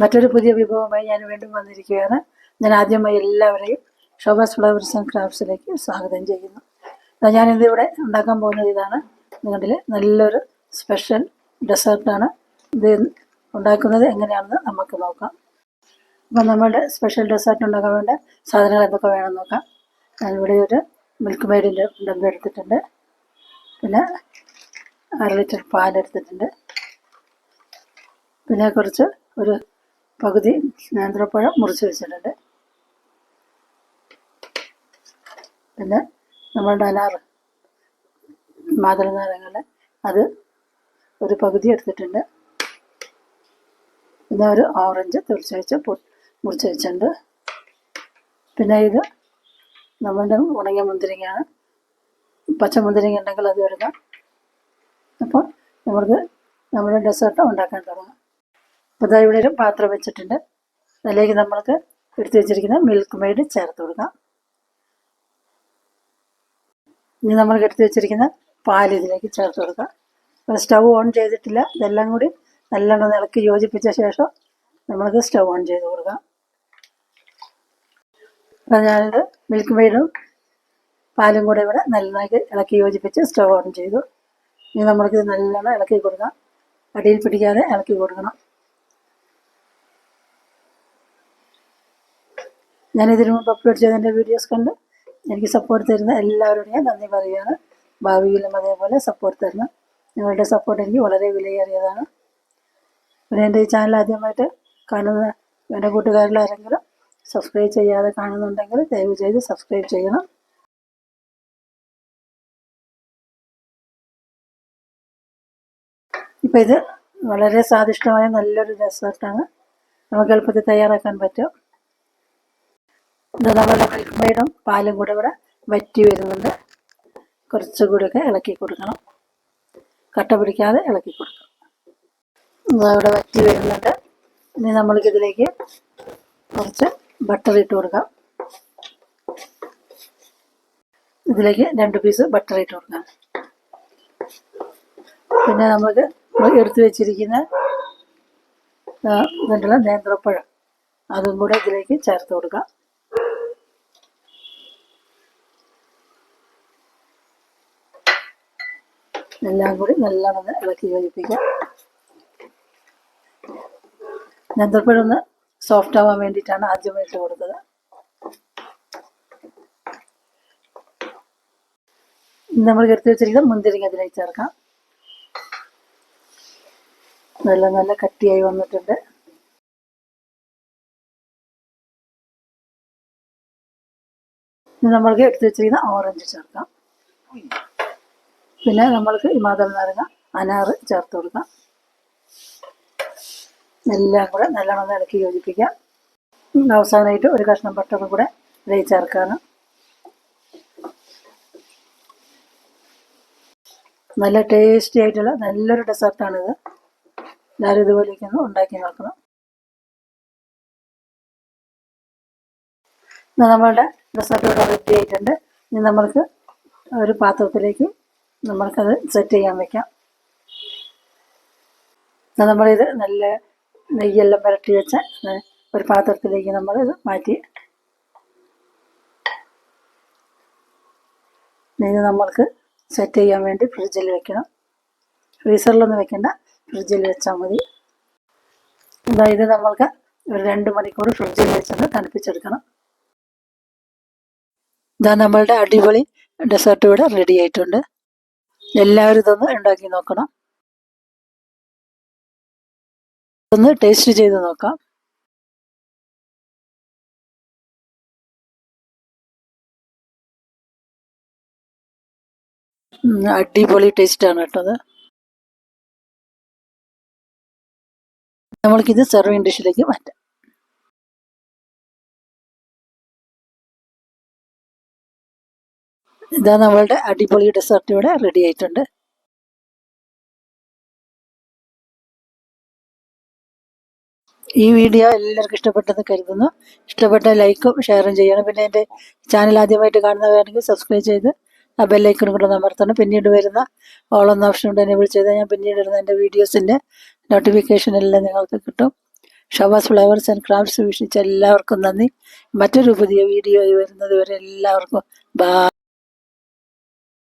മറ്റൊരു പുതിയ വിഭവമായി ഞാൻ വീണ്ടും വന്നിരിക്കുകയാണ്. ഞാൻ ആദ്യമായി എല്ലാവരെയും ഷോബാസ് ഫ്ലവേഴ്സ് ആൻഡ് ക്രാഫ്റ്റ്സിലേക്ക് സ്വാഗതം ചെയ്യുന്നു. ഞാനിതിവിടെ ഉണ്ടാക്കാൻ പോകുന്നത് ഇതാണ്. നിങ്ങളുടെ നല്ലൊരു സ്പെഷ്യൽ ഡെസേർട്ടാണ് ഇത് ഉണ്ടാക്കുന്നത്. എങ്ങനെയാണെന്ന് നമുക്ക് നോക്കാം. അപ്പം നമ്മുടെ സ്പെഷ്യൽ ഡെസേർട്ട് ഉണ്ടാക്കാൻ വേണ്ട സാധനങ്ങൾ എന്തൊക്കെ വേണമെന്ന് നോക്കാം. ഞാനിവിടെ ഒരു മിൽക്ക് മെയ്ഡിന്റെ ഡബ്ബ എടുത്തിട്ടുണ്ട്. പിന്നെ അര ലിറ്റർ പാലെടുത്തിട്ടുണ്ട് പിന്നെ കുറച്ച് ഒരു പകുതി നേന്ത്രപ്പഴം മുറിച്ച് വെച്ചിട്ടുണ്ട്. പിന്നെ നമ്മളുടെ അനാറ് മാതള നാരങ്ങൾ അത് ഒരു പകുതി എടുത്തിട്ടുണ്ട്. പിന്നെ ഒരു ഓറഞ്ച് തുറച്ച് വെച്ച് മുറിച്ച് വെച്ചിട്ടുണ്ട്. പിന്നെ ഇത് നമ്മളുടെ ഉണങ്ങിയ മുന്തിരിങ്ങയാണ്. പച്ച മുന്തിരിങ്ങ ഉണ്ടെങ്കിൽ അത് എടുക്കാം അപ്പോൾ നമുക്ക് നമ്മുടെ ഡെസേർട്ട് ഉണ്ടാക്കാൻ തുടങ്ങാം. അപ്പോൾ ഇതാ ഇവിടെ ഒരു പാത്രം വെച്ചിട്ടുണ്ട്. അതിലേക്ക് നമ്മൾക്ക് എടുത്തു വെച്ചിരിക്കുന്ന മിൽക്ക് മെയ്ഡ് ചേർത്ത് കൊടുക്കാം. ഇനി നമ്മൾക്ക് എടുത്തു വെച്ചിരിക്കുന്ന പാൽ ഇതിലേക്ക് ചേർത്ത് കൊടുക്കാം. അപ്പോൾ സ്റ്റൗ ഓൺ ചെയ്തിട്ടില്ല. ഇതെല്ലാം കൂടി നല്ലോണം ഇളക്കി യോജിപ്പിച്ച ശേഷം നമ്മൾക്ക് സ്റ്റൗ ഓൺ ചെയ്ത് കൊടുക്കാം. അപ്പോൾ ഞാനിത് മിൽക്ക് മെയ്ഡും പാലും കൂടെ ഇവിടെ നന്നായി ഇളക്കി യോജിപ്പിച്ച് സ്റ്റവ് ഓൺ ചെയ്തു. ഇനി നമ്മൾക്ക് ഇത് നല്ലോണം ഇളക്കി കൊടുക്കാം. അടിയിൽ പിടിക്കാതെ ഇളക്കി കൊടുക്കണം. ഞാൻ ഇതിനു മുമ്പ് അപ്ലോഡ് ചെയ്ത എന്റെ വീഡിയോസ് കണ്ട് എനിക്ക് സപ്പോർട്ട് തരുന്ന എല്ലാവരോടും ഞാൻ നന്ദി പറയുകയാണ്. ഭാവിയിലും അതേപോലെ സപ്പോർട്ട് തരണം. നിങ്ങളുടെ സപ്പോർട്ട് എനിക്ക് വളരെ വിലയേറിയതാണ്. പിന്നെ എന്റെ ഈ ചാനൽ ആദ്യമായിട്ട് കാണുന്ന എന്റെ കൂട്ടുകാരിൽ ആരെങ്കിലും സബ്സ്ക്രൈബ് ചെയ്യാതെ കാണുന്നുണ്ടെങ്കിൽ ദയവ് ചെയ്ത് സബ്സ്ക്രൈബ് ചെയ്യണം. ഇപ്പം ഇത് വളരെ സ്വാദിഷ്ടമായ നല്ലൊരു ഡെസേർട്ടാണ് നമുക്ക് എളുപ്പത്തിൽ തയ്യാറാക്കാൻ പറ്റും. ഇത് നമ്മുടെ മിൽക്ക് പാലും കൂടെ ഇവിടെ വറ്റി വരുന്നുണ്ട്. കുറച്ചുകൂടിയൊക്കെ ഇളക്കി കൊടുക്കണം. കട്ട പിടിക്കാതെ ഇളക്കി കൊടുക്കണം. ഇത് അവിടെ വറ്റി വരുന്നുണ്ട്. ഇനി നമ്മൾക്കിതിലേക്ക് കുറച്ച് ബട്ടർ ഇട്ട് കൊടുക്കാം. ഇതിലേക്ക് രണ്ട് പീസ് ബട്ടർ ഇട്ട് കൊടുക്കാം. പിന്നെ നമുക്ക് എടുത്തു വെച്ചിരിക്കുന്ന ഇതുണ്ടല്ലോ നേന്ത്രപ്പഴം. അതും കൂടെ ഇതിലേക്ക് ചേർത്ത് കൊടുക്കാം. എല്ലാം കൂടി നല്ലോണം ഇളക്കി യോജിപ്പിക്കാം. നേന്ത്രപ്പഴം ഒന്ന് സോഫ്റ്റ് ആവാൻ വേണ്ടിയിട്ടാണ് ആദ്യം ഇട്ട് കൊടുത്തത്. നമ്മൾ എടുത്ത് വെച്ചിരിക്കുന്ന മുന്തിരിങ്ങ ഇതിലേക്ക് ചേർക്കാം. നല്ല നല്ല കട്ടിയായി വന്നിട്ടുണ്ട്. നമ്മൾക്ക് എടുത്ത് വെച്ചിരിക്കുന്ന ഓറഞ്ച് ചേർക്കാം. പിന്നെ നമ്മൾക്ക് ഈ മാതള നാരങ്ങ അനാറ് ചേർത്ത് കൊടുക്കാം. എല്ലാം കൂടെ ഒന്ന് ഇളക്കി യോജിപ്പിക്കാം. അവസാനമായിട്ട് ഒരു കഷ്ണം ബട്ടറും കൂടെ ഇതായി ചേർക്കാണ്. നല്ല ടേസ്റ്റി ആയിട്ടുള്ള നല്ലൊരു ഡെസേർട്ടാണിത്. എല്ലാവരും ഇതുപോലെയൊക്കെ ഒന്ന് ഉണ്ടാക്കി നോക്കണം നമ്മളുടെ ഡെസേർട്ട് ഇവിടെ റെഡി ആയിട്ടുണ്ട്. ഇനി നമ്മൾക്ക് ഒരു പാത്രത്തിലേക്ക് നമ്മൾക്കത് സെറ്റ് ചെയ്യാൻ വെക്കാം. നമ്മളിത് നല്ല നെയ്യെല്ലാം പുരട്ടി വെച്ച ഒരു പാത്രത്തിലേക്ക് നമ്മൾ ഇത് മാറ്റി. ഇനി നമ്മൾക്ക് സെറ്റ് ചെയ്യാൻ വേണ്ടി ഫ്രിഡ്ജിൽ വെക്കണം. ഫ്രീസറിലൊന്നും വെക്കണ്ട. ഫ്രിഡ്ജിൽ വെച്ചാൽ മതി. അതായത് നമ്മൾക്ക് ഒരു രണ്ട് മണിക്കൂർ ഫ്രിഡ്ജിൽ വെച്ചത് തണുപ്പിച്ചെടുക്കണം. ഇതാ നമ്മളുടെ അടിപൊളി ഡെസേർട്ട് ഇവിടെ റെഡി ആയിട്ടുണ്ട്. എല്ലാവരും ഇതൊന്ന് ഉണ്ടാക്കി നോക്കണം. ഒന്ന് ടേസ്റ്റ് ചെയ്ത് നോക്കാം. അടിപൊളി ടേസ്റ്റ് ആണ് നമ്മൾക്കിത് സെർവിങ് ഡിഷിലേക്ക് മാറ്റാം. ഇതാ നമ്മളുടെ അടിപൊളി ഡെസേർട്ട് ഇവിടെ റെഡി ആയിട്ടുണ്ട്. ഈ വീഡിയോ എല്ലാവർക്കും ഇഷ്ടപ്പെട്ടെന്ന് കരുതുന്നു. ഇഷ്ടപ്പെട്ട ലൈക്കും ഷെയറും ചെയ്യണം. പിന്നെ എന്റെ ചാനൽ ആദ്യമായിട്ട് കാണുന്നവരാണെങ്കിൽ സബ്സ്ക്രൈബ് ചെയ്ത് ആ ബെല്ലൈക്കണും കൂടെ അമർത്തണം. പിന്നീട് വരുന്ന ഓളെന്ന ഓപ്ഷൻ കൊണ്ട് എന്നെ വിളിച്ച് ചെയ്താൽ ഞാൻ പിന്നീട് വരുന്ന എന്റെ വീഡിയോസിന്റെ നോട്ടിഫിക്കേഷൻ എല്ലാം നിങ്ങൾക്ക് കിട്ടും. ഷവാസ് ഫ്ലവേഴ്സ് ആൻഡ് ക്രാഫ്റ്റ്സ് വീക്ഷിച്ച എല്ലാവർക്കും നന്ദി. മറ്റൊരു പുതിയ വീഡിയോ വരുന്നത് വരെ എല്ലാവർക്കും ബാ